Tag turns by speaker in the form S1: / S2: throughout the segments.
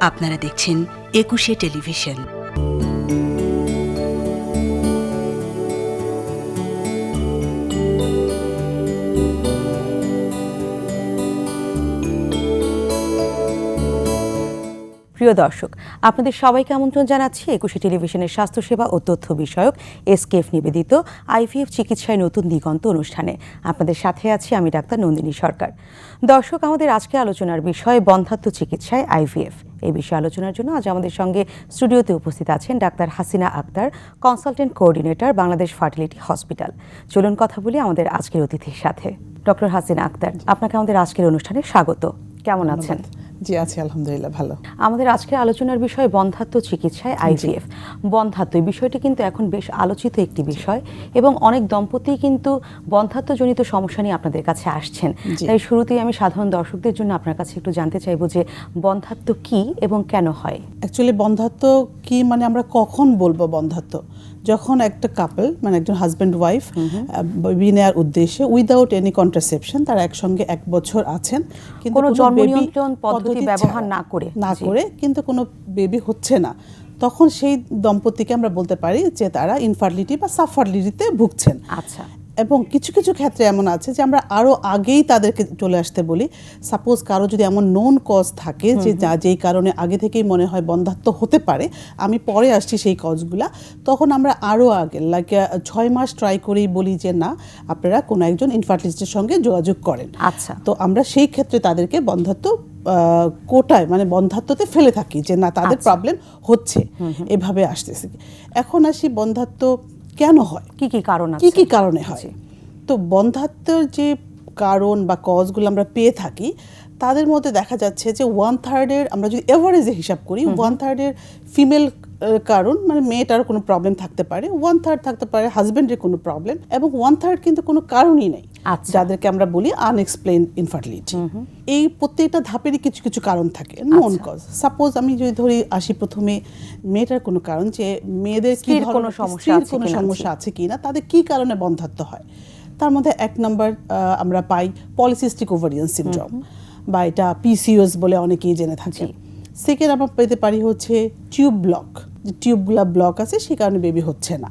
S1: আপনারা দেখছেন একুশে টেলিভিশন।
S2: প্রিয় দর্শক, আপনাদের সবাইকে আমন্ত্রণ জানাচ্ছি একুশে টেলিভিশনের স্বাস্থ্যসেবা ও তথ্য বিষয়ক এসকেএফ নিবেদিত আইভিএফ চিকিৎসায় নতুন দিগন্ত অনুষ্ঠানে। আপনাদের সাথে আছি আমি ডাক্তার নন্দিনী সরকার। দর্শক, আমাদের আজকে আলোচনার বিষয় বন্ধাত্ম চিকিৎসায় আইভিএফ। এই বিষয়ে আলোচনার জন্য আজ আমাদের সঙ্গে স্টুডিওতে উপস্থিত আছেন doctor Hasina Akter consultant coordinator Bangladesh fertility hospital চলুন কথা বলি আমাদের আজকের অতিথির সাথে। ডক্টর হাসিনা আক্তার আপনাকে আমাদের আজকের অনুষ্ঠানে স্বাগত। কেমন আছেন?
S3: জি আছি আলহামদুলিল্লাহ ভালো।
S2: আমাদের আজকের আলোচনার বিষয় বন্ধাত্ম চিকিৎসায় আইভিএফ বন্ধাত্ম এই বিষয়টি কিন্তু এখন বেশ আলোচিত একটি বিষয় এবং অনেক দম্পতি কিন্তু বন্ধাত্মজনিত সমস্যা নিয়ে আপনাদের কাছে আসছেন। তাই শুরুতেই আমি সাধারণ দর্শকদের জন্য আপনার কাছে একটু জানতে চাইব যে বন্ধাত্ম কি এবং কেন হয়?
S3: অ্যাকচুয়ালি বন্ধাত্ব কি মানে আমরা কখন বলব বন্ধাত্ব যখন একটা কাপল মানে একজন হাজব্যান্ড ওয়াইফ বেবি নেওয়ার উদ্দেশ্যে উইদাউট এনি কন্ট্রাসেপশন তারা একসঙ্গে এক বছর আছেন।
S2: কিন্তু জন্ম নিয়ন্ত্রণ পদ্ধতি ব্যবহার না করে,
S3: না করে কিন্তু কোনো বেবি হচ্ছে না। তখন সেই দম্পতিকে আমরা বলতে পারি যে তারা ইনফার্টিলিটি বা সাফার্টিলিটিতে ভুগছেন।
S2: আচ্ছা।
S3: এবং কিছু কিছু ক্ষেত্রে এমন আছে যে আমরা আরও আগেই তাদেরকে চলে আসতে বলি। সাপোজ কারও যদি এমন নোন কজ থাকে যে যা যেই কারণে আগে থেকেই মনে হয় বন্ধাত্ম হতে পারে আমি পরে আসছি সেই কজগুলা তখন আমরা আরও আগে লাইক ছয় মাস ট্রাই করেই বলি যে না আপনারা কোনো একজন ইনফার্টিলিস্টের সঙ্গে যোগাযোগ করেন।
S2: আচ্ছা।
S3: তো আমরা সেই ক্ষেত্রে তাদেরকে বন্ধাত্ম কোটায় মানে বন্ধাত্মতে ফেলে থাকি যে না তাদের
S2: আচ্ছা।
S3: প্রবলেম হচ্ছে। এভাবে আসতেছে। এখন আসি বন্ধাত্ম কেন হয়?
S2: কি কি কারণ
S3: কি কি কারণে হয়? তো বন্ধাত্বের যে কারণ বা কজগুলো আমরা পেয়ে থাকি তাদের মধ্যে দেখা যাচ্ছে যে ওয়ান থার্ডের আমরা যদি এভারেজে হিসাব করি ওয়ান থার্ডের ফিমেল কারণ মানে মেয়েটার কোনো প্রবলেম থাকতে পারে ওয়ান থার্ড থাকতে পারে হাজব্যান্ডের কোনো প্রবলেম এবং ওয়ান থার্ড কিন্তু কোনো কারণই নেই
S2: আচ্ছা।
S3: যাদেরকে আমরা বলি আনএক্সপ্লেন ইনফার্টিলিটি এই প্রত্যেকটা ধাপেরই কিছু কিছু কারণ থাকে নন
S2: আচ্ছা।
S3: কজ সাপোজ আমি যদি ধরি আসি প্রথমে মেয়েটার কোনো কারণ যে মেয়েদের কি
S2: কোনো সমস্যা
S3: কোনো সমস্যা আছে কি না তাদের কি কারণে বন্ধাত্ম হয়? তার মধ্যে এক নম্বর আমরা পাই পলিসিস্টিক ওভারিয়ান সিনড্রোম বা এটা পিসিওস বলে অনেকেই জেনে থাকে সেকেন্ড আমরা পেতে পারি হচ্ছে টিউব ব্লক টিউবগুলা ব্লক আছে সেই কারণে বেবি হচ্ছে না।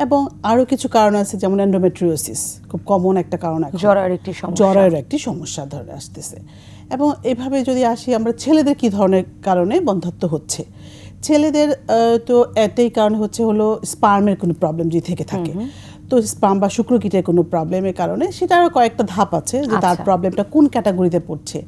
S3: এবং আরও কিছু কারণ আছে যেমন অ্যান্ডোমেট্রিওসিস খুব কমন একটা কারণ।
S2: জরায়ুর একটি।
S3: জরায়ুর একটি সমস্যা ধরে আসতেছে। এবং এভাবে যদি আসি আমরা ছেলেদের কি ধরনের কারণে বন্ধাত্ম হচ্ছে? ছেলেদের তো এতেই কারণ হচ্ছে হলো স্পার্মের কোনো প্রবলেম যদি থেকে থাকে। তো স্পাম বা শুক্রকীটের কোনো প্রবলেমের কারণে সেটারও কয়েকটা ধাপ আছে যে তার
S2: আচ্ছা।
S3: প্রবলেমটা কোন ক্যাটাগরিতে পড়ছে।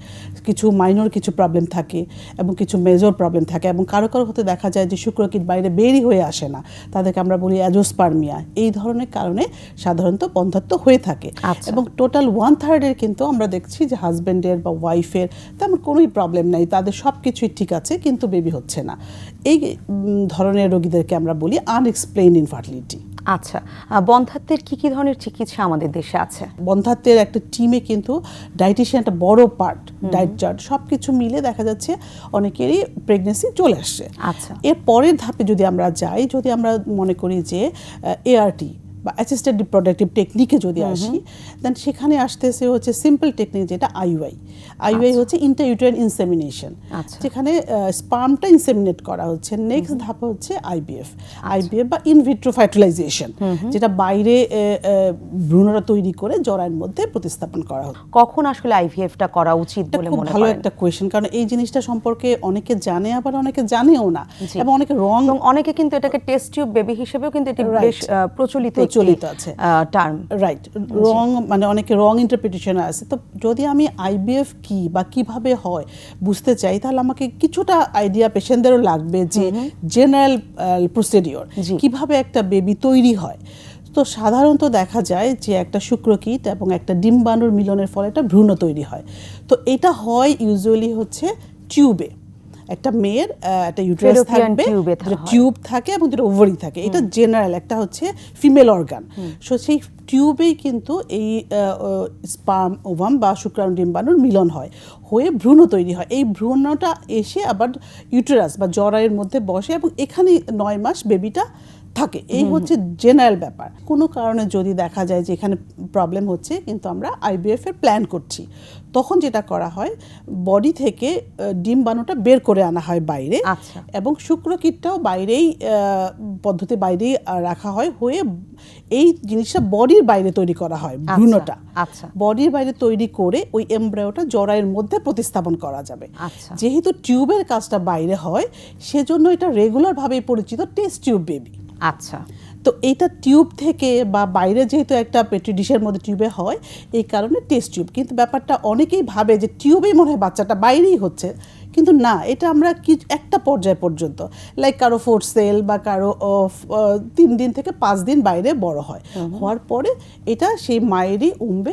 S3: কিছু মাইনর কিছু প্রবলেম থাকে এবং কিছু মেজর প্রবলেম থাকে এবং কারও কারও হতে দেখা যায় যে শুক্রকীট বাইরে বেরই হয়ে আসে না। তাদেরকে আমরা বলি অ্যাজোস্পার্মিয়া এই ধরনের কারণে সাধারণত বন্ধাত্ব হয়ে থাকে।
S2: আচ্ছা।
S3: এবং টোটাল ওয়ান থার্ডের কিন্তু আমরা দেখছি যে হাজব্যান্ডের বা ওয়াইফের তেমন কোনোই প্রবলেম নাই। তাদের সব কিছুই ঠিক আছে কিন্তু বেবি হচ্ছে না। এই ধরনের রোগীদেরকে আমরা বলি আনএক্সপ্লেইন ইনফার্টিলিটি
S2: আচ্ছা বন্ধাত্মের বন্ধাত্বের কি কি ধরনের চিকিৎসা আমাদের দেশে আছে?
S3: বন্ধাত্বের একটা টিমে কিন্তু ডায়েটিশিয়ান একটা বড় পার্ট ডায়েট চার্ট সব কিছু মিলে দেখা যাচ্ছে অনেকেরই প্রেগনেন্সি চলে আসছে।
S2: আচ্ছা।
S3: এর পরের ধাপে যদি আমরা যাই যদি আমরা মনে করি যে এআরটি বা অ্যাসিস্টেড রিপ্রোডাক্টিভ টেকনিকে যদি আসি দেন সেখানে আসতেছে হচ্ছে সিম্পল টেকনিক যেটা আইওআই আইওআই হচ্ছে ইন্টারইউটারাইন ইনসেমিনেশন
S2: আচ্ছা।
S3: যেখানে স্পার্মটা ইনসেমিনেট করা হচ্ছে। নেক্সট ধাপ হচ্ছে আইবিএফ আইবিএফ বা ইনভিট্রো ফার্টিলাইজেশন যেটা বাইরে ভ্রূণরা তৈরি করে জরায়ের মধ্যে প্রতিস্থাপন করা হচ্ছে।
S2: কখন আসলে আইভিএফটা করা উচিত বলে মনে
S3: ভালো একটা কোয়েশ্চেন কারণ এই জিনিসটা সম্পর্কে অনেকে জানে আবার অনেকে জানেও না। এবং অনেকে রং
S2: অনেকে কিন্তু এটাকে টেস্ট টিউব বেবি হিসেবেও কিন্তু এটি বেশ প্রচলিত।
S3: প্রচলিত আছে।
S2: টার্ম
S3: রাইট রং মানে অনেকে রং ইন্টারপ্রিটেশন আছে। তো যদি আমি আইবিএফ কি বা কীভাবে হয় বুঝতে চাই তাহলে আমাকে কিছুটা আইডিয়া পেশেন্টদেরও লাগবে যে জেনারেল প্রসিডিওর। কীভাবে একটা বেবি তৈরি হয়। তো সাধারণত দেখা যায় যে একটা শুক্রকীট এবং একটা ডিম্বাণুর মিলনের ফলে একটা ভ্রূণ তৈরি হয়। তো এটা হয় ইউজুয়ালি হচ্ছে টিউবে একটা মেয়ের একটা ইউটেরাস থাকবে। টিউব থাকে এবং যেটা ওভারি থাকে। এটা জেনারেল একটা হচ্ছে ফিমেল অর্গান সো সেই টিউবেই কিন্তু এই স্পার্ম ওভাম বা শুক্রাণু ডিম্বাণুর মিলন হয় হয়ে ভ্রূণ তৈরি হয়। এই ভ্রূণটা এসে আবার ইউটেরাস বা জরায়ের মধ্যে বসে এবং এখানে নয় মাস বেবিটা থাকে। এই হচ্ছে জেনারেল ব্যাপার। কোনো কারণে যদি দেখা যায় যে এখানে প্রবলেম হচ্ছে কিন্তু আমরা আইবিএফ এর প্ল্যান করছি। তখন যেটা করা হয় বডি থেকে ডিম বানোটা বের করে আনা হয় বাইরে
S2: আচ্ছা।
S3: এবং শুক্রকীটটাও বাইরেই পদ্ধতি বাইরেই রাখা হয় হয়ে এই জিনিসটা বডির বাইরে তৈরি করা হয় ভ্রূণটা।
S2: আচ্ছা।
S3: বডির বাইরে তৈরি করে ওই এমব্রায়োটা জরায়ের মধ্যে প্রতিস্থাপন করা যাবে।
S2: আচ্ছা।
S3: যেহেতু টিউবের কাজটা বাইরে হয় সেজন্য এটা রেগুলার ভাবে পরিচিত টেস্ট টিউব বেবি
S2: আচ্ছা।
S3: তো এইটা টিউব থেকে বা বাইরে যেহেতু একটা পেট্রি ডিশের মধ্যে টিউবে হয়, এই কারণে টেস্ট টিউব কিন্তু ব্যাপারটা অনেকেই ভাবে যে টিউবেই মনে হয় বাচ্চাটা বাইরেই হচ্ছে। কিন্তু না এটা আমরা কি একটা পর্যায় পর্যন্ত লাইক কারও ফোর সেল বা কারও তিন দিন থেকে পাঁচ দিন বাইরে বড় হয়। হওয়ার পরে এটা সেই মায়েরই উম্বে।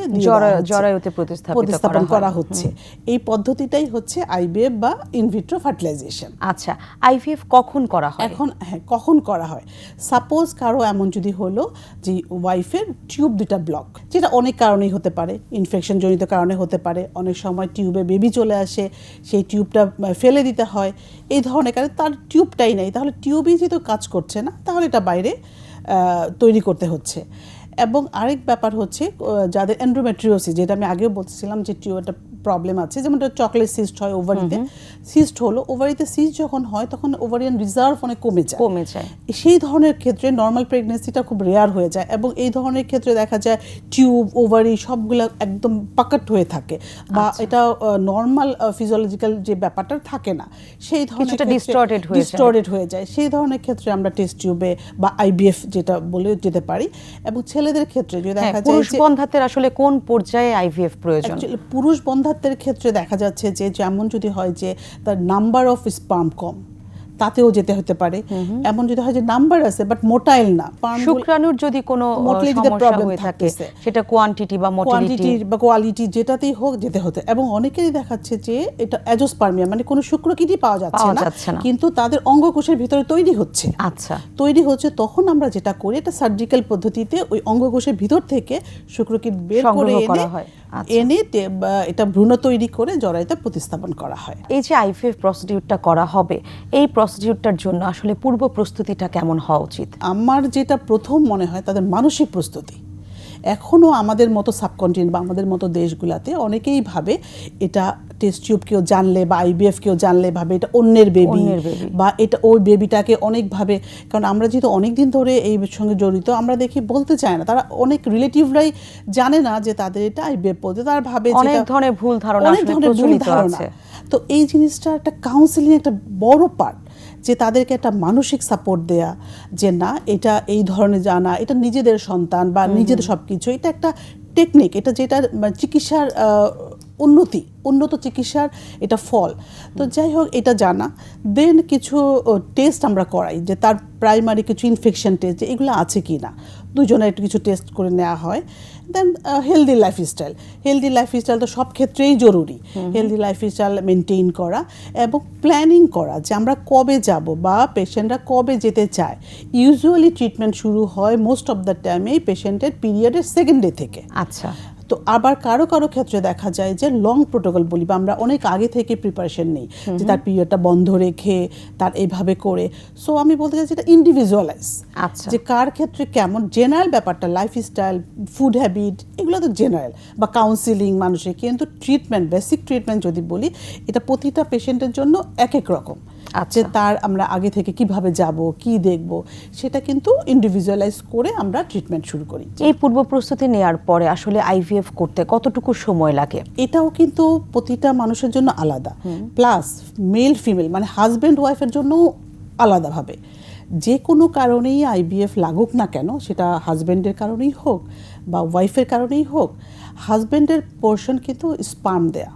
S2: জরায়ুতে
S3: প্রতিস্থাপন
S2: করা
S3: হচ্ছে। এই পদ্ধতিটাই হচ্ছে আইবিএফ বা ইনভিট্রো ফার্টিলাইজেশন
S2: আচ্ছা আইভিএফ কখন করা হয়?
S3: এখন হ্যাঁ কখন করা হয়? সাপোজ কারও এমন যদি হলো যে ওয়াইফের টিউব দুটা ব্লক যেটা অনেক কারণেই হতে পারে ইনফেকশন জনিত কারণে হতে পারে অনেক সময় টিউবে বেবি চলে আসে সেই টিউবটা ফেলে দিতে হয়, এই ধরনের, কারণে তার টিউবটাই নেই। তাহলে টিউবই যেহেতু কাজ করছে না, তাহলে এটা বাইরে তৈরি করতে হচ্ছে। এবং আরেক ব্যাপার হচ্ছে যাদের এন্ড্রোমেট্রিওসিস যেটা আমি আগেও বলছিলাম যে টিউব একটা প্রবলেম আছে যেমন চকলেট সিস্ট হয় ওভারিতে সিস্ট হলো ওভারিতে সিস্ট যখন হয় তখন ওভারিয়ান রিজার্ভ অনেক কমে যায়।
S2: কমে যায়।
S3: সেই ধরনের ক্ষেত্রে নর্মাল প্রেগনেন্সিটা খুব রেয়ার হয়ে যায় এবং এই ধরনের ক্ষেত্রে দেখা যায় টিউব ওভারি সবগুলো একদম পাকাট হয়ে থাকে বা
S2: আচ্ছা।
S3: এটা নর্মাল ফিজিওলজিক্যাল যে ব্যাপারটা থাকে না সেই ধরনের
S2: হয়ে।
S3: ডিস্টর্টেড হয়ে যায়। সেই ধরনের ক্ষেত্রে আমরা টেস্ট টিউবে বা আইবিএফ যেটা বলে যেতে পারি এবং ছেলেদের ক্ষেত্রে যদি
S2: হ্যাঁ
S3: দেখা যায়
S2: পুরুষ বন্ধাত্বের আসলে কোন পর্যায়ে আইভিএফ প্রয়োজন?
S3: পুরুষ বন্ধাত্বের ক্ষেত্রে দেখা যাচ্ছে যে যেমন যদি হয় যে তার নাম্বার অফ স্পার্ম কম। তাতেও যেতে হতে পারে। এমন যদি হয় যে নাম্বার আছে বাট মোটাইল না
S2: শুক্রাণুর যদি কোনো হয়ে থাকে সেটা কোয়ান্টিটি বা মোটিলিটি
S3: কোয়ান্টিটি বা কোয়ালিটি যেটাতেই হোক যেতে হতে এবং অনেকেরই দেখাচ্ছে যে এটা অ্যাজোস্পার্মিয়া মানে কোনো শুক্রকিটি পাওয়া যাচ্ছে
S2: পাওয়া
S3: না
S2: যাচ্ছে না।
S3: কিন্তু তাদের অঙ্গকোষের ভিতরে তৈরি হচ্ছে।
S2: আচ্ছা।
S3: তৈরি হচ্ছে তখন আমরা যেটা করি এটা সার্জিক্যাল পদ্ধতিতে ওই অঙ্গকোষের ভিতর থেকে শুক্র শুক্রকিট বের করে এনে। এনে বা এটা ভ্রূণ তৈরি করে জরায়ুতে প্রতিস্থাপন করা হয়।
S2: এই যে আইভিএফ প্রসিডিউরটা করা হবে এই প্রসিডিউরটার জন্য আসলে পূর্ব প্রস্তুতিটা কেমন হওয়া উচিত?
S3: আমার যেটা প্রথম মনে হয় তাদের মানসিক প্রস্তুতি। এখনও আমাদের মতো সাবকন্টিনেন্ট বা আমাদের মতো দেশগুলাতে অনেকেই ভাবে এটা টেস্ট টিউব কেউ জানলে বা আইবিএফ কেউ জানলে ভাবে এটা অন্যের বেবি বা এটা ওই বেবিটাকে অনেকভাবে কারণ আমরা যেহেতু অনেক দিন ধরে এই সঙ্গে জড়িত আমরা দেখি বলতে চায় না। তারা অনেক রিলেটিভরাই জানে না যে তাদের এটা আইবিএফ বলতে তারা ভাবে
S2: অনেক ধরনের ভুল ধারণা
S3: অনেক ধরনের ভুল ধারণা। তো এই জিনিসটা একটা কাউন্সিলিং একটা বড় পার্ট যে তাদেরকে একটা মানসিক সাপোর্ট দেয়া যে না এটা এই ধরনের জানা এটা নিজেদের সন্তান বা নিজেদের সব কিছু এটা একটা টেকনিক এটা যেটা চিকিৎসার উন্নতি উন্নত চিকিৎসার এটা ফল। তো যাই হোক এটা জানা। দেন কিছু টেস্ট আমরা করাই যে তার প্রাইমারি কিছু ইনফেকশন টেস্ট যে এগুলো আছে কি না দুজনের একটু কিছু টেস্ট করে নেওয়া হয়। Then healthy lifestyle healthy lifestyle তো সব ক্ষেত্রেই জরুরি। হেলদি লাইফস্টাইল মেনটেন করা এবং প্ল্যানিং করা যে আমরা কবে যাব বা পেশেন্টরা কবে যেতে চায়। ইউজুয়ালি ট্রিটমেন্ট শুরু হয় মোস্ট অফ দ্য টাইমে পেশেন্টের পিরিয়ডের সেকেন্ড ডে থেকে।
S2: আচ্ছা।
S3: তো আবার কারও কারও ক্ষেত্রে দেখা যায় যে লং প্রোটোকল বলি বা আমরা অনেক আগে থেকে প্রিপারেশন নেই যে তার পিরিয়ডটা বন্ধ রেখে তার এইভাবে করে সো আমি বলতে চাইছি এটা ইন্ডিভিজুয়ালাইজ
S2: আচ্ছা।
S3: যে কার ক্ষেত্রে কেমন জেনারেল ব্যাপারটা লাইফস্টাইল ফুড হ্যাবিট এগুলো তো জেনারেল বা কাউন্সিলিং মানুষের কিন্তু ট্রিটমেন্ট বেসিক ট্রিটমেন্ট যদি বলি এটা প্রতিটা পেশেন্টের জন্য এক এক রকম। যে তার আমরা আগে থেকে কীভাবে যাব কি দেখব সেটা কিন্তু ইন্ডিভিজুয়ালাইজ করে আমরা ট্রিটমেন্ট শুরু করি।
S2: এই পূর্ব প্রস্তুতি নেওয়ার পরে আসলে আইভিএফ করতে কতটুকু সময় লাগে?
S3: এটাও কিন্তু প্রতিটা মানুষের জন্য আলাদা। প্লাস মেল ফিমেল মানে হাজব্যান্ড ওয়াইফের জন্য আলাদাভাবে। যে কোনো কারণেই আইবিএফ লাগুক না কেন সেটা হাজব্যান্ডের কারণেই হোক বা ওয়াইফের কারণেই হোক হাজব্যান্ডের পোর্শন কিন্তু স্পার্ম দেয়া।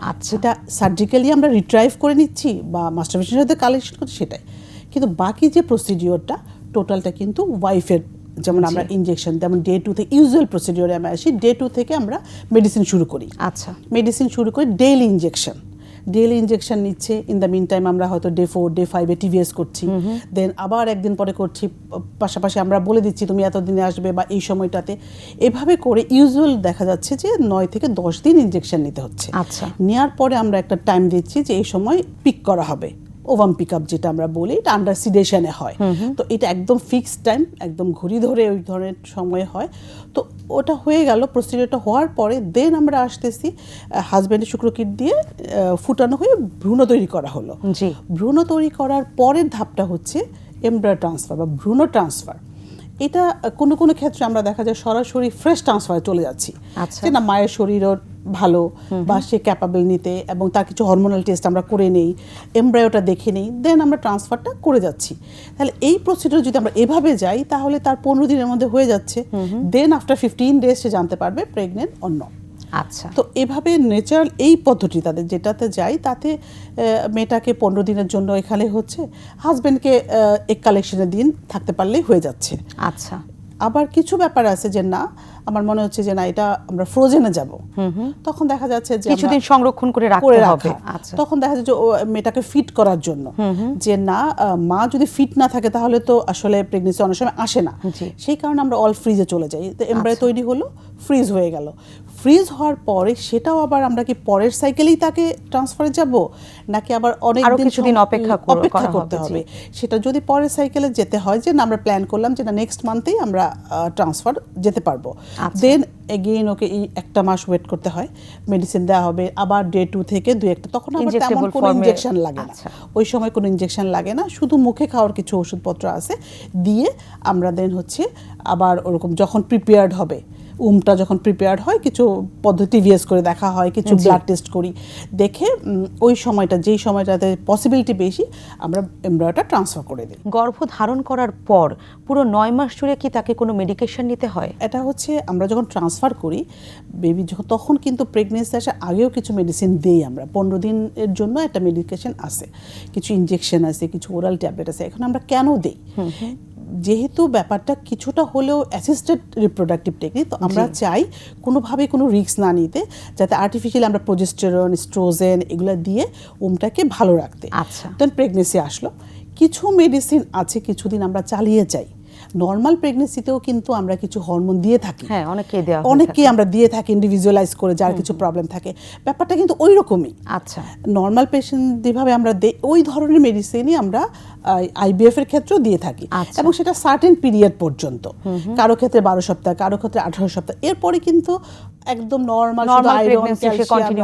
S2: আচ্ছা
S3: সেটা সার্জিক্যালি আমরা রিট্রাইভ করে নিচ্ছি বা মাস্টারবেশনের সাথে কালেকশন করছি সেটাই। কিন্তু বাকি যে প্রসিডিওরটা টোটালটা কিন্তু ওয়াইফের যেমন আমরা ইঞ্জেকশন যেমন ডে টু থেকে ইউজুয়াল প্রসিডিওরে আমরা আসি ডে টু থেকে আমরা মেডিসিন শুরু করি।
S2: আচ্ছা।
S3: মেডিসিন শুরু করি ডেইলি ইনজেকশন ডেইলি ইনজেকশন নিচ্ছে। ইন দ্য মিন টাইম আমরা হয়তো ডে ফোর ডে ফাইভে টিভিএস করছি। দেন আবার একদিন পরে করছি। পাশাপাশি আমরা বলে দিচ্ছি তুমি এতদিনে আসবে বা এই সময়টাতে। এভাবে করে ইউজুয়াল দেখা যাচ্ছে যে নয় থেকে দশ দিন ইনজেকশন নিতে হচ্ছে।
S2: আচ্ছা।
S3: নেওয়ার পরে আমরা একটা টাইম দিচ্ছি যে এই সময় পিক করা হবে। ওভাম পিক আপ যেটা আমরা বলি এটা আন্ডার সিডেশনে হয়। তো এটা একদম ফিক্সড টাইম একদম ঘড়ি ধরে ওই ধরনের সময় হয়। তো ওটা হয়ে গেল প্রসিডিওরটা হওয়ার পরে দেন আমরা আসতেছি হাজব্যান্ডের শুক্রকিট দিয়ে ফুটানো হয়ে ভ্রূণ তৈরি করা হলো। ভ্রূণ তৈরি করার পরের ধাপটা হচ্ছে এমব্রয় ট্রান্সফার বা ভ্রূণ ট্রান্সফার এটা কোনো কোনো ক্ষেত্রে আমরা দেখা যায় সরাসরি ফ্রেশ ট্রান্সফারে চলে যাচ্ছি।
S2: আচ্ছা।
S3: যে না মায়ের শরীরও ভালো বা সে ক্যাপাবল নিতে এবং তার কিছু হরমোনাল টেস্ট আমরা করে নেই এমব্রায়োটা দেখে নেই দেন আমরা ট্রান্সফারটা করে যাচ্ছি। তাহলে এই প্রসিডিওর যদি আমরা এভাবে যাই তাহলে তার পনেরো দিনের মধ্যে হয়ে যাচ্ছে। দেন আফটার ফিফটিন ডেজ সে জানতে পারবে প্রেগনেন্ট অন্য
S2: আচ্ছা।
S3: তো এভাবে ন্যাচারাল এই পদ্ধতি তাদের যেটাতে যাই তাতে মেয়েটাকে পনেরো দিনের জন্য এখানে হচ্ছে হাজব্যান্ডকে এক কালেকশনের দিন থাকতে পারলেই হয়ে যাচ্ছে।
S2: আচ্ছা।
S3: আবার কিছু ব্যাপার আছে যে না আমার মনে হচ্ছে যে না এটা আমরা ফ্রোজেনে যাব। তখন দেখা যাচ্ছে যে
S2: কিছুদিন সংরক্ষণ করে রাখতে হবে। আচ্ছা।
S3: তখন দেখা যায় যে ও মেয়েটাকে ফিট করার জন্য। যে না মা যদি ফিট না থাকে তাহলে তো আসলে প্রেগনেন্সি অনেক সময় আসে না। সেই কারণে আমরা অল ফ্রিজে চলে যাই। তো এমব্রয়
S2: আচ্ছা।
S3: তৈরি হলো ফ্রিজ হয়ে গেল। ফ্রিজ হওয়ার পরে সেটাও আবার আমরা কি পরের সাইকেলেই তাকে ট্রান্সফারে যাব? নাকি আবার অনেক দিন
S2: কিছুদিন অপেক্ষা
S3: অপেক্ষা করতে
S2: হবে,
S3: সেটা যদি পরের সাইকেলে যেতে হয় যে না আমরা প্ল্যান করলাম যে না নেক্সট মান্থেই আমরা ট্রান্সফার যেতে পারব। দেন এগেইন ওকে এই একটা মাস ওয়েট করতে হয়। মেডিসিন দেওয়া হবে। আবার ডে টু থেকে দুই একটা। তখন আবার তেমন কোনো
S2: ইঞ্জেকশন
S3: ইনজেকশন লাগে না।
S2: আচ্ছা।
S3: ওই সময় কোনো ইনজেকশন লাগে না। শুধু মুখে খাওয়ার কিছু ওষুধপত্র আছে। দিয়ে আমরা দেন হচ্ছে আবার ওরকম যখন প্রিপেয়ার্ড হবে উমটা যখন প্রিপেয়ার্ড হয় কিছু পদ্ধতি ভিএস করে দেখা হয় কিছু। ব্লাড টেস্ট করি। দেখে ওই সময়টা যেই সময়টাতে পসিবিলিটি বেশি আমরা এমব্রয়টা ট্রান্সফার করে দিই।
S2: গর্ভ ধারণ করার পর পুরো নয় মাস জুড়ে কি তাকে কোনো মেডিকেশন নিতে হয়?
S3: এটা হচ্ছে আমরা যখন ট্রান্সফার করি বেবি যখন তখন কিন্তু প্রেগনেন্সি আসার আগেও কিছু মেডিসিন দিই আমরা। পনেরো দিনের জন্য একটা মেডিকেশন আছে। কিছু ইনজেকশন আছে কিছু ওরাল ট্যাবলেট আছে। এখন আমরা কেন দিই? যেহেতু ব্যাপারটা কিছুটা হলেও অ্যাসিস্টেড রিপ্রোডাক্টিভ টেকনিক তো আমরা চাই কোনোভাবে কোনো রিস্ক না নিতে যাতে আর্টিফিশিয়ালি আমরা প্রোজেস্টেরন স্ট্রোজেন এগুলো দিয়ে ওমটাকে ভালো রাখতে।
S2: আচ্ছা।
S3: দেন প্রেগনেন্সি আসলো। কিছু মেডিসিন আছে কিছুদিন আমরা চালিয়ে যাই। নর্মাল প্রেগনেন্সিতেও কিন্তু আমরা কিছু হরমোন দিয়ে থাকি।
S2: হ্যাঁ অনেকেই দেওয়া হয়ে
S3: অনেককে আমরা দিয়ে থাকি ইন্ডিভিজুয়ালাইজ করে যার কিছু প্রবলেম থাকে। ব্যাপারটা কিন্তু ওই রকমই
S2: আচ্ছা।
S3: নর্মাল পেশেন্ট যেভাবে আমরা ওই ধরনের মেডিসিনই আমরা আইবিএফ এর ক্ষেত্রেও দিয়ে থাকি।
S2: আচ্ছা।
S3: এবং সেটা সার্টেন পিরিয়ড পর্যন্ত। কারও ক্ষেত্রে বারো সপ্তাহ কারও ক্ষেত্রে আঠারো সপ্তাহ। এরপরে কিন্তু একদম নর্মাল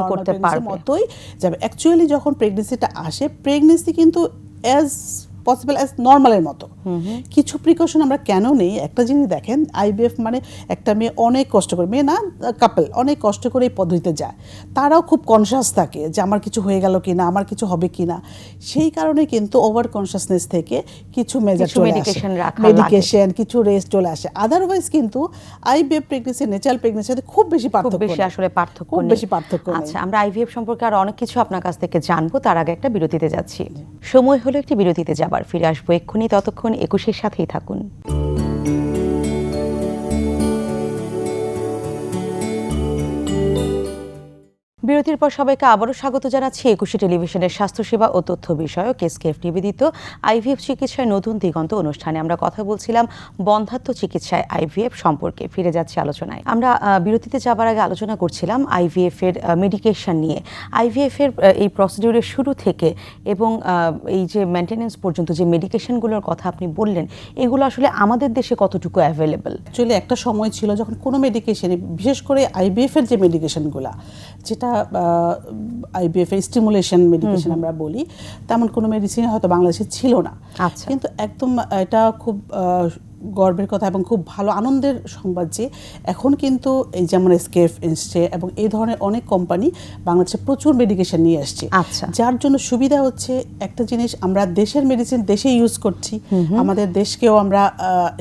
S2: করতে পারবে।
S3: মতোই যাবে। অ্যাকচুয়ালি যখন প্রেগনেন্সিটা আসে প্রেগনেন্সি কিন্তু অ্যাজ পসিবল অ্যাজ নর্মালের মতো। কিছু প্রিকশন আমরা কেন নেই? একটা জিনিস দেখেন আইবিএফ মানে একটা মেয়ে অনেক কষ্ট করে মেয়ে না কাপল অনেক কষ্ট করে এই পদ্ধতিতে যায়। তারাও খুব কনসিয়াস থাকে যে আমার কিছু হয়ে গেল কিনা আমার কিছু হবে কিনা। সেই কারণে কিন্তু ওভার কনসিয়াসনেস থেকে কিছু মেজার চলে আসে। মেডিকেশন কিছু রেস্ট চলে আসে। আদারওয়াইজ কিন্তু আইবিএফ প্রেগনেন্সি ন্যাচারাল প্রেগনেন্সির সাথে খুব বেশি পার্থক্য
S2: বেশি আসলে পার্থক্য
S3: খুব বেশি পার্থক্য।
S2: আচ্ছা আমরা আইভিএফ সম্পর্কে আর অনেক কিছু আপনার কাছ থেকে জানব তার আগে একটা বিরতিতে যাচ্ছি। সময় হলো একটি বিরতিতে যাবার। ফিরে আসব। এক্ষুনি ততক্ষণ একুশের সাথেই থাকুন। বিরতির পর সবাইকে আবারও স্বাগত জানাচ্ছি একুশে টেলিভিশনের স্বাস্থ্যসেবা ও তথ্য বিষয়ক এসকেএফ নিবেদিত আইভিএফ চিকিৎসায় নতুন দিগন্ত অনুষ্ঠানে। আমরা কথা বলছিলাম বন্ধাত্ম চিকিৎসায় আইভিএফ সম্পর্কে। ফিরে যাচ্ছি আলোচনায়। আমরা বিরতিতে যাবার আগে আলোচনা করছিলাম আইভিএফ এর মেডিকেশন নিয়ে। আইভিএফ এর এই প্রসিডিউরের শুরু থেকে এবং এই যে মেনটেনেন্স পর্যন্ত যে মেডিকেশনগুলোর কথা আপনি বললেন, এগুলো আসলে আমাদের দেশে কতটুকু অ্যাভেলেবল
S3: অ্যাকচুয়ালি একটা সময় ছিল যখন কোনো মেডিকেশন বিশেষ করে আইবিএফ এর যে মেডিকেশনগুলো যেটা আইবিএফ এর স্টিমুলেশন মেডিকেশন আমরা বলি তেমন কোনো মেডিসিন হয়তো বাংলাদেশে ছিল না।
S2: আচ্ছা।
S3: কিন্তু একদম এটা খুব গর্বের কথা এবং খুব ভালো আনন্দের সংবাদ যে এখন কিন্তু এই যেমন এসকেএফ এসছে এবং এই ধরনের অনেক কোম্পানি বাংলাদেশে প্রচুর মেডিকেশন নিয়ে আসছে।
S2: আচ্ছা।
S3: যার জন্য সুবিধা হচ্ছে একটা জিনিস আমরা দেশের মেডিসিন দেশে ইউজ করছি। আমাদের দেশকেও আমরা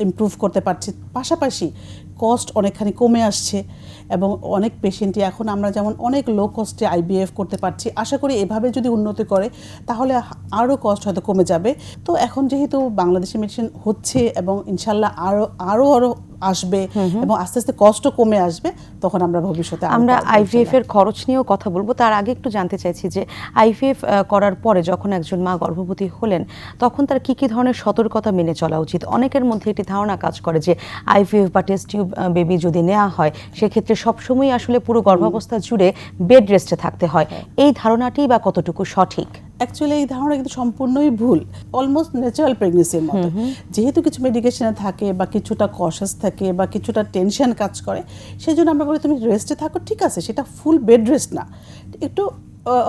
S3: ইমপ্রুভ করতে পারছি। পাশাপাশি কস্ট অনেকখানি কমে আসছে এবং অনেক পেশেন্টই এখন আমরা যেমন অনেক লো কস্টে আইবিএফ করতে পারছি, আশা করি এভাবে যদি উন্নতি করে তাহলে আরও কস্ট হয়তো কমে যাবে। তো এখন যেহেতু বাংলাদেশি মেডিসিন হচ্ছে এবং ইনশাল্লাহ আরও আরও আরও আসবে এবং আস্তে আস্তে কষ্ট কমে আসবে তখন আমরা ভবিষ্যতে
S2: আমরা আইভিএফ এর খরচ নিয়েও কথা বলব। তার আগে একটু জানতে চাইছি যে আইভিএফ করার পরে যখন একজন মা গর্ভবতী হলেন তখন তার কি কি ধরনের সতর্কতা মেনে চলা উচিত? অনেকের মধ্যে একটি ধারণা কাজ করে যে আইভিএফ বা টেস্ট টিউব বেবি যদি নেওয়া হয় সেক্ষেত্রে সবসময় আসলে পুরো গর্ভাবস্থা জুড়ে বেড রেস্টে থাকতে হয়। এই ধারণাটি বা কতটুকু সঠিক?
S3: অ্যাকচুয়ালি এই ধারণা কিন্তু সম্পূর্ণই ভুল অলমোস্ট ন্যাচারাল প্রেগনেন্সির মতো। যেহেতু কিছু মেডিকেশনে থাকে বা কিছুটা কশাস থাকে বা কিছুটা টেনশন কাজ করে সেই জন্য আমরা বলি তুমি রেস্টে থাকো ঠিক আছে সেটা ফুল বেড রেস্ট না। একটু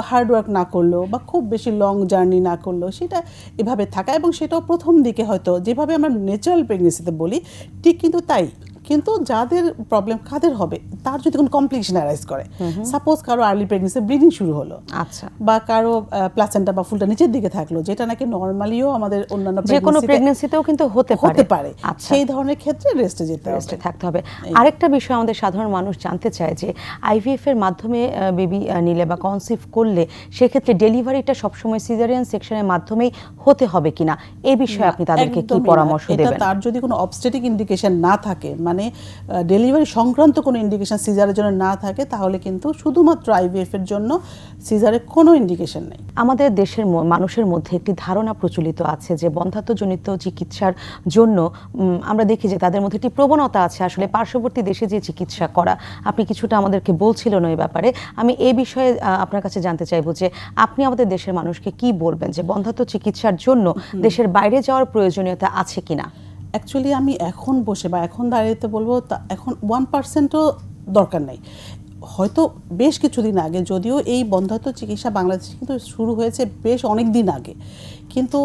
S3: হার্ড ওয়ার্ক না করলেও বা খুব বেশি লং জার্নি না করলেও সেটা এভাবে থাকা এবং সেটাও প্রথম দিকে হয়তো যেভাবে আমরা ন্যাচারাল প্রেগনেন্সিতে বলি ঠিক কিন্তু তাই। কিন্তু যাদের প্রবলেম কাদের হবে? তার যদি কোনো কমপ্লিকেশন অ্যারাইজ করে। সাপোজ কারও আর্লি প্রেগনেন্সি ব্লিডিং শুরু হলো।
S2: আচ্ছা।
S3: বা কারও প্লাসেন্টা বা ফুলটা নিচের দিকে থাকল যেটা নাকি নর্মালিও আমাদের অন্যান্য
S2: যে কোনো প্রেগনেন্সিতেও কিন্তু হতে
S3: হতে পারে।
S2: আচ্ছা।
S3: সেই ধরনের ক্ষেত্রে রেস্টে যেতে
S2: রেস্টে থাকতে হবে। আরেকটা বিষয় আমাদের সাধারণ মানুষ জানতে চায় যে আইভিএফ এর মাধ্যমে বেবি নিলে বা কনসিভ করলে সেক্ষেত্রে ডেলিভারিটা সবসময় সিজারিয়ান সেকশনের মাধ্যমেই হতে হবে কিনা? এ বিষয়ে আপনি তাদেরকে কি। পরামর্শ
S3: এটা
S2: দেবেন?
S3: তার যদি কোনো অবস্টেটিক ইন্ডিকেশন না থাকে মানে ডেলিভারি সংক্রান্ত কোনো ইন্ডিকেশন সিজারের জন্য না থাকে তাহলে কিন্তু শুধুমাত্র আইভিএফ এর জন্য সিজারের কোনো ইন্ডিকেশন নেই।
S2: আমাদের দেশের মানুষের মধ্যে একটি ধারণা প্রচলিত আছে যে বন্ধাত্মজনিত চিকিৎসার জন্য আমরা দেখি যে তাদের মধ্যে একটি প্রবণতা আছে আসলে পার্শ্ববর্তী দেশে যে চিকিৎসা করা। আপনি কিছুটা আমাদেরকে বলছিলেন ওই ব্যাপারে। আমি এই বিষয়ে আপনার কাছে জানতে চাইব যে আপনি আমাদের দেশের মানুষকে কি বলবেন যে বন্ধাত্ম চিকিৎসার জন্য দেশের বাইরে যাওয়ার প্রয়োজনীয়তা আছে কিনা?
S3: অ্যাকচুয়ালি আমি এখন বসে বা এখন দাঁড়িয়েতে বলব তা এখন ওয়ান পার্সেন্টও দরকার নেই। হয়তো বেশ কিছুদিন আগে যদিও এই বন্ধাত্ম চিকিৎসা বাংলাদেশে কিন্তু শুরু হয়েছে বেশ অনেক দিন আগে। কিন্তু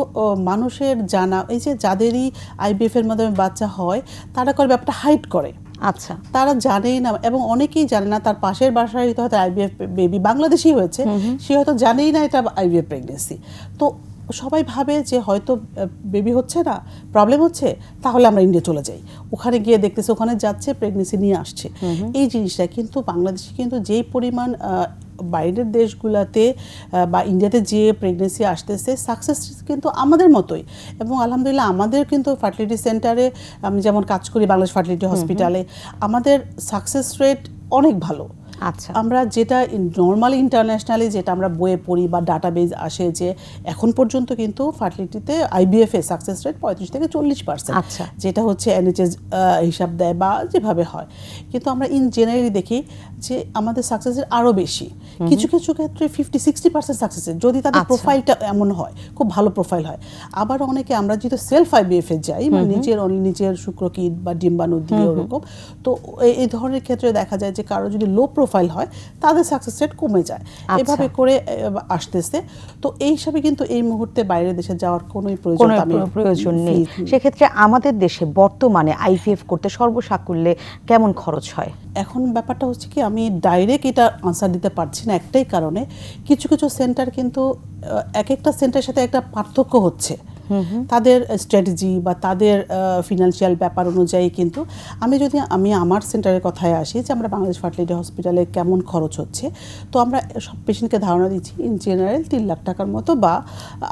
S3: মানুষের জানা এই যে যাদেরই আইবিএফ এর মাধ্যমে বাচ্চা হয় তারা করে ব্যাপারটা হাইট করে।
S2: আচ্ছা।
S3: তারা জানেই না এবং অনেকেই জানে না তার পাশের বাসায় হয়তো আইবিএফ বেবি বাংলাদেশেই হয়েছে সে হয়তো জানেই না এটা আইবিএফ প্রেগনেন্সি তো সবাই ভাবে যে হয়তো বেবি হচ্ছে না প্রবলেম হচ্ছে তাহলে আমরা ইন্ডিয়া চলে যাই। ওখানে গিয়ে দেখতেছে ওখানে যাচ্ছে প্রেগনেন্সি নিয়ে আসছে। এই জিনিসটা কিন্তু বাংলাদেশে কিন্তু যেই পরিমাণ বাইরের দেশগুলোতে বা ইন্ডিয়াতে যে প্রেগনেন্সি আসতেছে সাকসেস কিন্তু আমাদের মতোই। এবং আলহামদুলিল্লাহ আমাদের কিন্তু ফার্টিলিটি সেন্টারে আমি যেমন কাজ করি বাংলাদেশ ফার্টিলিটি হসপিটালে আমাদের সাকসেস রেট অনেক ভালো।
S2: আচ্ছা।
S3: আমরা যেটা নর্মালি ইন্টারন্যাশনালি যেটা আমরা বইয়ে পড়ি বা ডাটাবেজ আসে যে এখন পর্যন্ত কিন্তু ফার্টিলিটিতে আইবিএফ এ সাকসেস রেট পঁয়ত্রিশ থেকে চল্লিশ পার্সেন্ট
S2: আচ্ছা।
S3: যেটা হচ্ছে এনএচএস হিসাব দেয় বা যেভাবে হয়। কিন্তু আমরা ইন জেনারেলি দেখি যে আমাদের সাকসেস রেট আরও বেশি। কিছু কিছু ক্ষেত্রে fifty sixty percent success rate যদি তাদের
S2: আচ্ছা।
S3: প্রোফাইলটা এমন হয় খুব ভালো প্রোফাইল হয়। আবার অনেকে আমরা যেহেতু সেলফ আইবিএফ এ যাই মানে নিজের নিজের শুক্রকীট বা ডিম্বাণু দিয়ে ওরকম তো এই- এই ধরনের ক্ষেত্রে দেখা যায় যে কারও যদি লো প্রোফাইল হয় তাদের সাকসেস রেট কমে যায়।
S2: আচ্ছা।
S3: এভাবে করে আসতেছে। তো এই হিসাবে কিন্তু এই মুহূর্তে বাইরের দেশে যাওয়ার প্রয়োজন
S2: কোনো
S3: আমি
S2: প্রয়োজন নেই। সেক্ষেত্রে আমাদের দেশে বর্তমানে আইভিএফ করতে সর্বসাকুল্যে কেমন খরচ হয়?
S3: এখন ব্যাপারটা হচ্ছে কি আমি ডাইরেক্ট এটা আনসার দিতে পারছি না একটাই কারণে। কিছু কিছু সেন্টার কিন্তু এক একটা সেন্টারের সাথে একটা পার্থক্য হচ্ছে। তাদের স্ট্র্যাটেজি বা তাদের ফিনান্সিয়াল ব্যাপার অনুযায়ী কিন্তু আমি যদি আমি আমার সেন্টারের কথায় আসি যে আমরা বাংলাদেশ ফার্টিলিটি হসপিটালে কেমন খরচ হচ্ছে তো আমরা সব পেশেন্টকে ধারণা দিচ্ছি ইন জেনারেল তিন লাখ টাকার মতো বা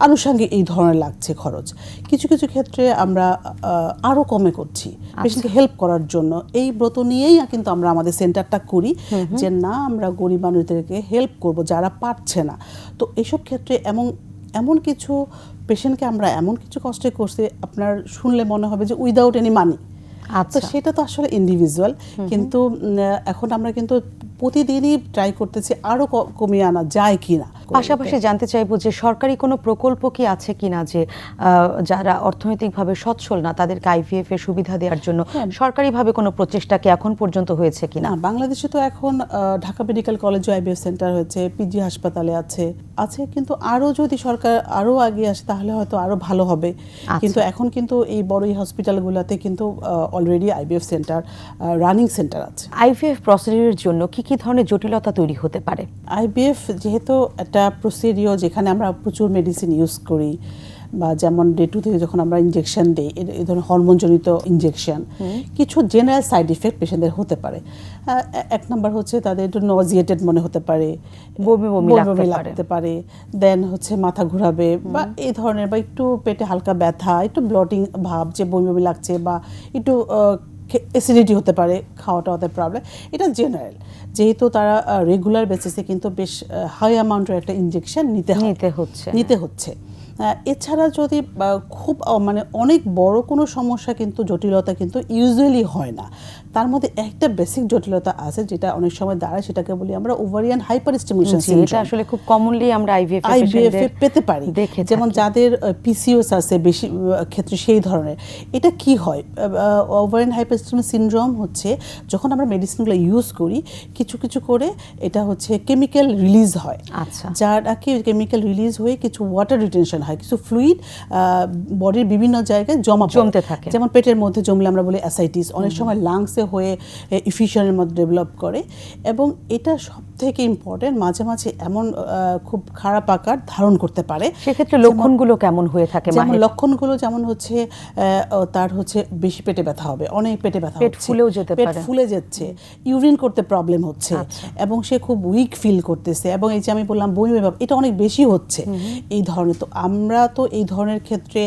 S3: আনুষঙ্গিক এই ধরনের লাগছে খরচ। কিছু কিছু ক্ষেত্রে আমরা আরও কমে করছি পেশেন্টকে হেল্প করার জন্য। এই ব্রত নিয়েই কিন্তু আমরা আমাদের সেন্টারটা করি যে না আমরা গরিব মানুষদেরকে হেল্প করব যারা পারছে না। তো এইসব ক্ষেত্রে এমন এমন কিছু পেশেন্টকে আমরা এমন কিছু কষ্টে করছি আপনার শুনলে মনে হবে যে উইদাউট এনি মানি
S2: আচ্ছা।
S3: সেটা তো আসলে ইন্ডিভিজুয়াল কিন্তু এখন আমরা কিন্তু প্রতিদিনই ট্রাই করতেছি আরও কমিয়ে আনা যায় কিনা।
S2: পাশাপাশি জানতে চাইব যে সরকারি কোনো প্রকল্প কি আছে কিনা যে যারা অর্থনৈতিকভাবে সচ্ছল না তাদেরকে আইভিএফ এর সুবিধা দেওয়ার জন্য সরকারিভাবে কোনো প্রচেষ্টা কি এখন পর্যন্ত হয়েছে কিনা?
S3: বাংলাদেশে তো এখন ঢাকা মেডিকেল কলেজে আইবিএফ সেন্টার হয়েছে পিজি হাসপাতালে আছে আছে কিন্তু আরও যদি সরকার আরও আগে আসে তাহলে হয়তো আরও ভালো হবে। কিন্তু এখন কিন্তু এই বড় এই হসপিটালগুলোতে কিন্তু already IVF centre running centre আছে।
S2: আইভিএফ প্রসিডিউরের জন্য কি কি ধরনের জটিলতা তৈরি হতে পারে?
S3: আইবিএফ যেহেতু একটা প্রসিডিও যেখানে আমরা প্রচুর মেডিসিন ইউজ করি বা যেমন ডে টু থেকে যখন আমরা ইনজেকশন দিই এ- এই ধরনের হরমোনজনিত ইনজেকশন কিছু জেনারেল সাইড ইফেক্ট পেশেন্টদের হতে পারে। এক নাম্বার হচ্ছে তাদের একটু নজিয়েটেড মনে হতে পারে
S2: বমি বমি লাগতে পারে।
S3: লাগতে পারে দেন হচ্ছে মাথা ঘোরাবে বা এই ধরনের বা একটু পেটে হালকা ব্যথা একটু ব্লটিং ভাব যে বমি বমি লাগছে বা একটু অ্যাসিডিটি হতে পারে খাওয়াটা ওদের প্রবলেম এটা জেনারেল যেহেতু তারা রেগুলার বেসিসে কিন্তু বেশ হাই অ্যামাউন্টের একটা ইঞ্জেকশন নিতে
S2: নিতে হচ্ছে।
S3: নিতে হচ্ছে। এছাড়া যদি খুব মানে অনেক বড় কোনো সমস্যা কিন্তু জটিলতা কিন্তু ইউজুয়ালি হয় না। তার মধ্যে একটা বেসিক জটিলতা আছে যেটা অনেক সময় দাঁড়ায় সেটাকে বলি আমরা ওভারিয়ান হাইপার স্টিমুলেশন
S2: এটা আসলে খুব কমনলি আমরা আইভিএফ
S3: আইভিএফ পেতে পারি।
S2: দেখে
S3: যেমন যাদের পিসিওস আছে বেশি ক্ষেত্রে সেই ধরনের। এটা কি হয়? ওভারিয়ান হাইপারস্টিম সিনড্রোম হচ্ছে যখন আমরা মেডিসিনগুলো ইউজ করি কিছু কিছু করে এটা হচ্ছে কেমিক্যাল রিলিজ হয়।
S2: আচ্ছা।
S3: যার নাকি কেমিক্যাল রিলিজ হয়ে কিছু ওয়াটার রিটেনশন হয়। কিছু ফ্লুইড বডির বিভিন্ন জায়গায় জমা
S2: জমতে থাকে।
S3: যেমন পেটের মধ্যে জমলে আমরা বলি অ্যাসাইটিস অনেক সময় লাংসে হয়ে ইফিশনের মধ্যে ডেভেলপ করে। এবং এটা সব থেকে ইম্পর্টেন্ট মাঝে মাঝে এমন খুব খারাপ আকার ধারণ করতে পারে।
S2: সেক্ষেত্রে লক্ষণগুলো কেমন হয়ে থাকে
S3: যেমন? লক্ষণগুলো যেমন হচ্ছে তার হচ্ছে বেশি পেটে ব্যথা হবে অনেক পেটে ব্যথা
S2: পেট ফুলেও যেতে
S3: পেট ফুলে যাচ্ছে ইউরিন করতে প্রবলেম হচ্ছে
S2: আচ্ছা।
S3: এবং সে খুব উইক ফিল করতেছে। এবং এই যে আমি বললাম বমি ভাব এটা অনেক বেশি হচ্ছে। এই ধরনের তো আমরা তো এই ধরনের ক্ষেত্রে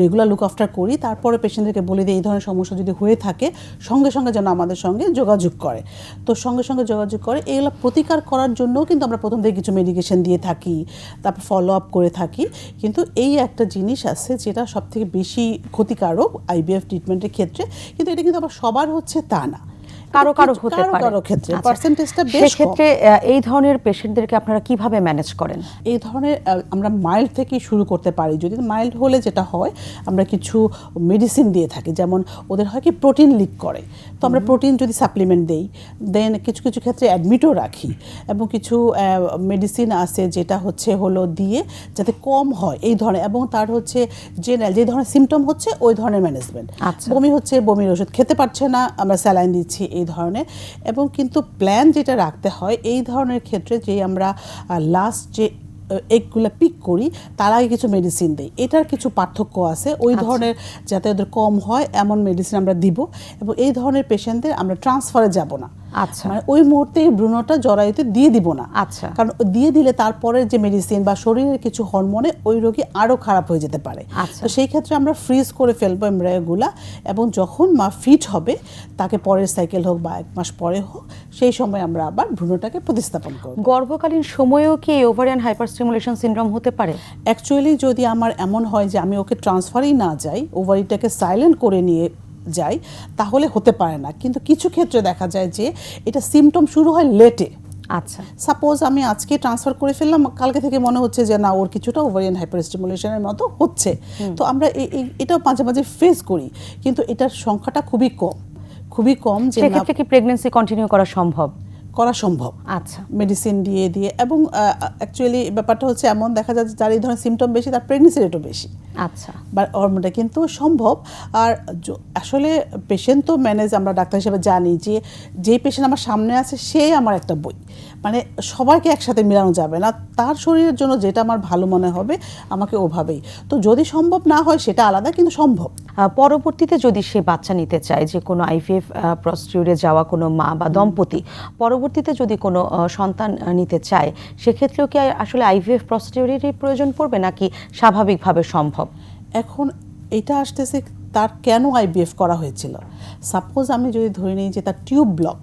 S3: রেগুলার লুক আফটার করি, তারপরে পেশেন্টদেরকে বলে দিই এই ধরনের সমস্যা যদি হয়ে থাকে, সঙ্গে সঙ্গে যেন আমাদের সঙ্গে যোগাযোগ করে। তো সঙ্গে সঙ্গে যোগাযোগ করে, এগুলো প্রতিকার করার জন্যও কিন্তু আমরা প্রথম থেকে কিছু মেডিকেশন দিয়ে থাকি, তারপর ফলো আপ করে থাকি। কিন্তু এই একটা জিনিস আছে যেটা সব থেকে বেশি ক্ষতিকারক আইবিএফ ট্রিটমেন্টের ক্ষেত্রে, কিন্তু এটা কিন্তু আবার সবার হচ্ছে তা না।
S2: কারও
S3: কারও
S2: হতে পারে।
S3: কারও ক্ষেত্রে
S2: আচ্ছা।
S3: পার্সেন্টেজটা বেশ কম।
S2: সেক্ষেত্রে এই ধরনের পেশেন্টদেরকে আপনারা কীভাবে ম্যানেজ করেন?
S3: এই ধরনের আমরা মাইল্ড থেকেই শুরু করতে পারি। যদি মাইল্ড হলে যেটা হয় আমরা কিছু মেডিসিন দিয়ে থাকি। যেমন ওদের হয় কি প্রোটিন লিক করে। তো আমরা প্রোটিন যদি সাপ্লিমেন্ট দেই দেন কিছু কিছু ক্ষেত্রে অ্যাডমিটও রাখি। এবং কিছু মেডিসিন আছে যেটা হচ্ছে হলো দিয়ে যাতে কম হয় এই ধরনের। এবং তার হচ্ছে জেনারেল যে ধরনের সিমটম হচ্ছে ওই ধরনের ম্যানেজমেন্ট
S2: আচ্ছা।
S3: বমি হচ্ছে বমির ওষুধ খেতে পারছে না আমরা স্যালাইন দিচ্ছি এই ধরনের। এবং কিন্তু প্ল্যান যেটা রাখতে হয় এই ধরনের ক্ষেত্রে যে আমরা লাস্ট যে এগুলো পিক করি তার আগে কিছু মেডিসিন দিই। এটার কিছু পার্থক্য আছে। ওই
S2: আচ্ছা।
S3: ধরনের যাতে ওদের কম হয় এমন মেডিসিন আমরা দিব। এবং এই ধরনের পেশেন্টদের আমরা ট্রান্সফারে যাব না।
S2: আচ্ছা।
S3: মানে ওই মুহূর্তে এই ভ্রূণটা জরায়ুতে দিয়ে দিব না।
S2: আচ্ছা।
S3: কারণ দিয়ে দিলে তারপরে যে মেডিসিন বা শরীরের কিছু হরমোনে ওই রোগী আরও খারাপ হয়ে যেতে পারে।
S2: আচ্ছা।
S3: তো সেই ক্ষেত্রে আমরা ফ্রিজ করে ফেলব এমব্রায়োগুলা এবং যখন মা ফিট হবে তাকে পরের সাইকেল হোক বা এক মাস পরে হোক সেই সময় আমরা আবার ভ্রূণটাকে প্রতিস্থাপন করব।
S2: গর্ভকালীন সময়েও কি ওভারিয়ান হাইপার স্টিমুলেশন সিনড্রোম হতে পারে?
S3: অ্যাকচুয়ালি যদি আমার এমন হয় যে আমি ওকে ট্রান্সফারই না যাই ওভারিটাকে সাইলেন্ট করে নিয়ে যাই তাহলে হতে পারে না। কিন্তু কিছু ক্ষেত্রে দেখা যায় যে এটা সিমটম শুরু হয় লেটে
S2: আচ্ছা।
S3: সাপোজ আমি আজকে ট্রান্সফার করে ফেললাম কালকে থেকে মনে হচ্ছে যে না ওর কিছুটা ওভারিয়ান হাইপারস্টিমুলেশনের মতো হচ্ছে। তো আমরা এটাও মাঝে মাঝে ফেস করি। কিন্তু এটার সংখ্যাটা খুবই কম। খুবই কম যে
S2: সেক্ষেত্রে কি প্রেগনেন্সি কন্টিনিউ করা সম্ভব?
S3: করা সম্ভব।
S2: আচ্ছা।
S3: মেডিসিন দিয়ে দিয়ে এবং অ্যাকচুয়ালি ব্যাপারটা হচ্ছে এমন দেখা যাচ্ছে যার এই ধরনের সিমটম বেশি তার প্রেগনেন্সি রেটও বেশি।
S2: আচ্ছা।
S3: বা হরমোনটা কিন্তু সম্ভব। আর আসলে পেশেন্ট তো ম্যানেজ আমরা ডাক্তার হিসেবে জানি যে যেই পেশেন্ট আমার সামনে আছে সেই আমার একটা বই। মানে সবাইকে একসাথে মেলানো যাবে না। তার শরীরের জন্য যেটা আমার ভালো মনে হবে আমাকে ওভাবেই। তো যদি সম্ভব না হয় সেটা আলাদা কিন্তু সম্ভব।
S2: পরবর্তীতে যদি সে বাচ্চা নিতে চায় যে কোনো আইভিএফ প্রস্টিউরে যাওয়া কোনো মা বা দম্পতি পরবর্তীতে যদি কোনো সন্তান নিতে চায় সেক্ষেত্রেও কি আসলে আইভিএফ প্রস্টিউরেরই প্রয়োজন পড়বে নাকি স্বাভাবিকভাবে সম্ভব?
S3: এখন এটা আসতেছে তার কেন আইবিএফ করা হয়েছিল? সাপোজ আমি যদি ধরে নিই যে তার টিউব ব্লক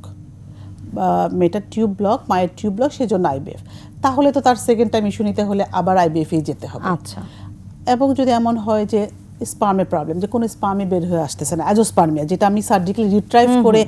S3: বা মেয়েটার টিউব ব্লক মায়ের টিউব ব্লক সেজন্য আইবিএফ তাহলে তো তার সেকেন্ড টাইম ইস্যু নিতে হলে আবার আইবিএফই যেতে হবে।
S2: আচ্ছা।
S3: এবং যদি এমন হয় যে স্পার্মের প্রবলেম যে কোনো স্পার্মে বের হয়ে আসতেছে না অ্যাজোস্পার্মিয়া যেটা আমি সার্জিক্যালি রিট্রাইভ করে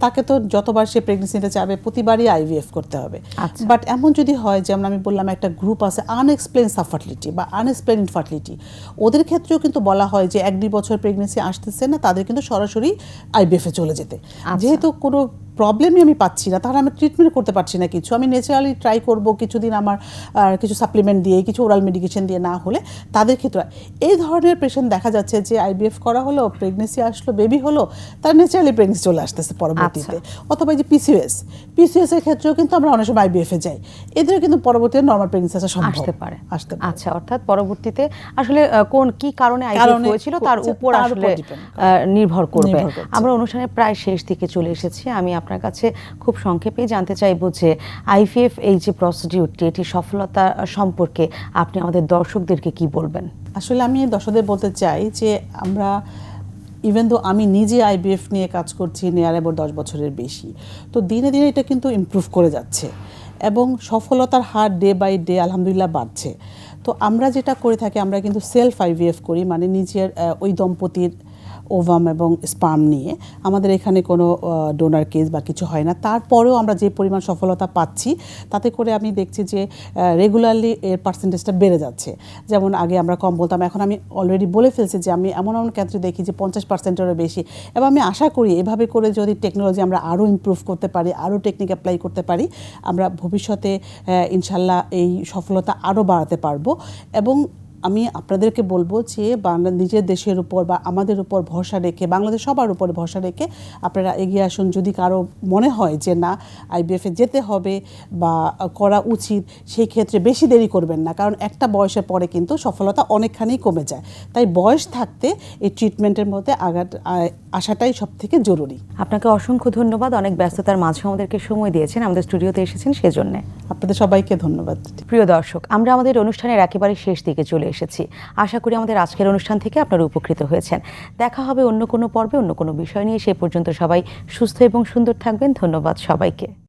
S3: তাকে তো যতবার সে প্রেগনেন্সিতে যাবে প্রতিবারই আইভিএফ করতে হবে।
S2: আচ্ছা।
S3: বাট এমন যদি হয় যেমন আমি বললাম একটা গ্রুপ আছে আনএক্সপ্লেন সাফার্টিলিটি বা আনএক্সপ্লেন ইনফার্টিলিটি ওদের ক্ষেত্রেও কিন্তু বলা হয় যে এক দুই বছর প্রেগনেন্সি আসতেছে না তাদের কিন্তু সরাসরি আইভিএফে চলে যেতে। যেহেতু কোনো প্রবলেমই আমি পাচ্ছি না তাহলে আমি ট্রিটমেন্ট করতে পারছি না কিছু। আমি ন্যাচারালি ট্রাই করব কিছুদিন আমার কিছু সাপ্লিমেন্ট দিয়ে কিছু ওরাল মেডিকেশন দিয়ে না হলে তাদের ক্ষেত্রে। এই ধরনের পেশেন্ট দেখা যাচ্ছে যে আইবিএফ করা হলো প্রেগনেন্সি আসলো বেবি হলো তার ন্যাচারালি প্রেগনেন্সি চলে আসতেছে পরবর্তীতে। অথবা যে পিসিএস পিসিএস এর ক্ষেত্রেও কিন্তু আমরা অনেক সময় আইবিএফ এ যাই। এদের কিন্তু পরবর্তীতে নর্মাল প্রেগনেন্সি আসা সম্ভব।
S2: আসতে পারে।
S3: আসতে পারে।
S2: আচ্ছা অর্থাৎ পরবর্তীতে আসলে কোন কি কারণে আইভিএফ
S3: কারণে
S2: হয়েছিল তার উপর আসলে নির্ভর করবে। আমরা অনুষ্ঠানের প্রায় শেষ দিকে চলে এসেছি। আমি আপনার কাছে খুব সংক্ষেপেই জানতে চাইব যে আইভিএফ এই যে প্রসিডিউরটি এটি সফলতা সম্পর্কে আপনি আমাদের দর্শকদেরকে কি বলবেন?
S3: আসলে আমি দর্শকদের বলতে চাই যে আমরা ইভেন তো আমি নিজে আইবিএফ নিয়ে কাজ করছি নেয়ার এবার দশ বছরের বেশি, তো দিনে দিনে এটা কিন্তু ইমপ্রুভ করে যাচ্ছে এবং সফলতার হার ডে বাই ডে আলহামদুলিল্লাহ বাড়ছে। তো আমরা যেটা করে থাকি, আমরা কিন্তু সেলফ আইভিএফ করি মানে নিজের ওই দম্পতির ওভাম এবং স্পাম নিয়ে। আমাদের এখানে কোনো ডোনার কেস বা কিছু হয় না। তারপরেও আমরা যে পরিমাণ সফলতা পাচ্ছি, তাতে করে আমি দেখছি যে রেগুলারলি এর পার্সেন্টেজটা বেড়ে যাচ্ছে। যেমন আগে আমরা কম বলতাম, এখন আমি অলরেডি বলে ফেলছি যে, আমি এমন এমন ক্ষেত্রে দেখি যে, পঞ্চাশ পার্সেন্টেরও বেশি। এবং আমি আশা করি এভাবে করে যদি টেকনোলজি আমরা আরও ইমপ্রুভ করতে পারি, আরও টেকনিক অ্যাপ্লাই করতে পারি, আমরা ভবিষ্যতে ইনশাল্লাহ এই সফলতা আরও বাড়াতে পারব। এবং আমি আপনাদেরকে বলব যে বাংলা নিজের দেশের উপর বা আমাদের উপর ভরসা রেখে বাংলাদেশ সবার উপর ভরসা রেখে আপনারা এগিয়ে আসুন। যদি কারও মনে হয় যে না আইবিএফে যেতে হবে বা করা উচিত সেই ক্ষেত্রে বেশি দেরি করবেন না। কারণ একটা বয়সের পরে কিন্তু সফলতা অনেকখানি কমে যায়। তাই বয়স থাকতে এই ট্রিটমেন্টের মধ্যে আগা আসাটাই সব থেকে জরুরি।
S2: আপনাকে অসংখ্য ধন্যবাদ। অনেক ব্যস্ততার মাঝে আমাদেরকে সময় দিয়েছেন। আমাদের স্টুডিওতে এসেছেন সেজন্য।
S3: আপনাদের সবাইকে ধন্যবাদ।
S2: প্রিয় দর্শক আমরা আমাদের অনুষ্ঠানের একেবারে শেষ দিকে চলে এসেছি। আশা করি আমাদের আজকের অনুষ্ঠান থেকে আপনারা উপকৃত হয়েছেন। দেখা হবে অন্য কোনো পর্বে, অন্য কোনো বিষয় নিয়ে। সে পর্যন্ত সবাই সুস্থ এবং সুন্দর থাকবেন। ধন্যবাদ সবাইকে।